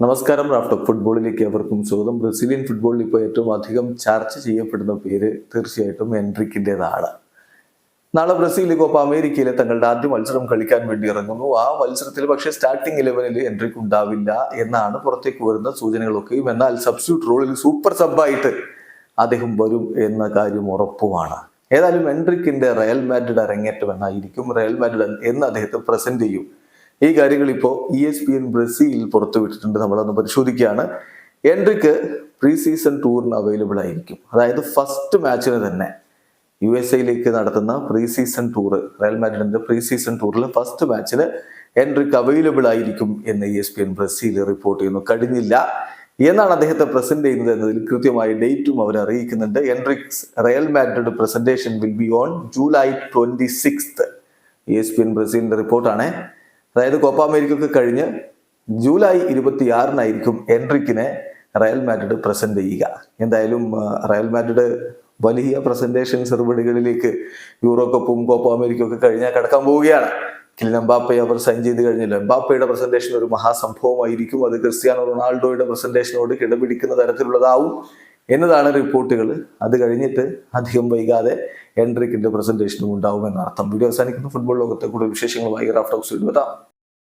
നമസ്കാരം റാഫ്റ്റോ ഫുട്ബോളിലേക്ക് അവർക്കും സ്വാഗതം. ബ്രസീലിയൻ ഫുട്ബോളിൽ ഇപ്പോൾ ഏറ്റവും അധികം ചർച്ച ചെയ്യപ്പെടുന്ന പേര് തീർച്ചയായിട്ടും എൻട്രിക്കിന്റെതാണ്. നാളെ ബ്രസീൽ കോപ്പ അമേരിക്കയിലെ തങ്ങളുടെ ആദ്യ മത്സരം കളിക്കാൻ വേണ്ടി ഇറങ്ങുന്നു. ആ മത്സരത്തിൽ പക്ഷേ സ്റ്റാർട്ടിംഗ് ഇലവനിൽ എൻട്രിക്ക് ഉണ്ടാവില്ല എന്നാണ് പുറത്തേക്ക് വരുന്ന സൂചനകളൊക്കെയും. എന്നാൽ സബ്സ്റ്റിറ്റ്യൂട്ട് റോളിൽ സൂപ്പർ സബായിട്ട് അദ്ദേഹം വരും എന്ന കാര്യം ഉറപ്പുമാണ്. ഏതായാലും എൻട്രിക്കിന്റെ റയൽ മാഡ്രിഡ് അരങ്ങേറ്റം എന്നായിരിക്കും. റയൽ മാഡ്രിഡ് എന്ന് അദ്ദേഹത്തെ പ്രസന്റ് ചെയ്യും. ഈ കാര്യങ്ങൾ ഇപ്പോൾ E S P N Brazil പുറത്തുവിട്ടിട്ടുണ്ട് നമ്മളൊന്ന് പരിശോധിക്കുകയാണ്. എൻട്രിക്ക് പ്രീ സീസൺ ടൂറിന് അവൈലബിൾ ആയിരിക്കും. അതായത് ഫസ്റ്റ് മാച്ചിന് തന്നെ യു എസ് എയിലേക്ക് നടത്തുന്ന പ്രീ സീസൺ ടൂർ റയൽ മാഡ്രിഡിന്റെ പ്രീ സീസൺ ടൂറിൽ ഫസ്റ്റ് മാച്ചിന് എൻട്രിക്ക് അവൈലബിൾ ആയിരിക്കും എന്ന് E S P N Brazil report ചെയ്യുന്നു. കഴിഞ്ഞില്ല. എന്നാണ് അദ്ദേഹത്തെ പ്രസന്റ് ചെയ്യുന്നത് എന്നതിൽ കൃത്യമായ ഡേറ്റും അവർ അറിയിക്കുന്നുണ്ട്. Endrick's Real Madrid presentation will be on July twenty six E S P N ബ്രസീലിന്റെ റിപ്പോർട്ടാണ് അതായത് കോപ്പ അമേരിക്കൊക്കെ കഴിഞ്ഞ് ജൂലൈ ഇരുപത്തിയാറിനായിരിക്കും എൻട്രിക്കിനെ റയൽ മാഡ്രിഡ് പ്രസന്റ് ചെയ്യുക. എന്തായാലും റയൽ മാഡ്രിഡ് വലിയ പ്രസന്റേഷൻ സെറിമണികളിലേക്ക് യൂറോ കപ്പും കോപ്പ അമേരിക്കയും ഒക്കെ കഴിഞ്ഞാൽ കടക്കാൻ പോവുകയാണ്. കിലിൻ എംബാപ്പയെ അവർ സൈൻ ചെയ്ത് കഴിഞ്ഞല്ലോ. എംബാപ്പയുടെ പ്രസന്റേഷൻ ഒരു മഹാസംഭവമായിരിക്കും. അത് ക്രിസ്ത്യാനോ റൊണാൾഡോയുടെ പ്രസന്റേഷനോട് കിടപിടിക്കുന്ന തരത്തിലുള്ളതാവും എന്നതാണ് റിപ്പോർട്ടുകൾ. അത് കഴിഞ്ഞിട്ട് അധികം വൈകാതെ എൻട്രിക്കിന്റെ പ്രസന്റേഷനും ഉണ്ടാവും എന്നർത്ഥം. വീഡിയോ അവസാനിക്കുന്ന. ഫുട്ബോൾ ലോകത്തെ കൂടുതൽ വിശേഷങ്ങളുമായി റാഫ്റ്റ് ഹൗസിൽ വരാം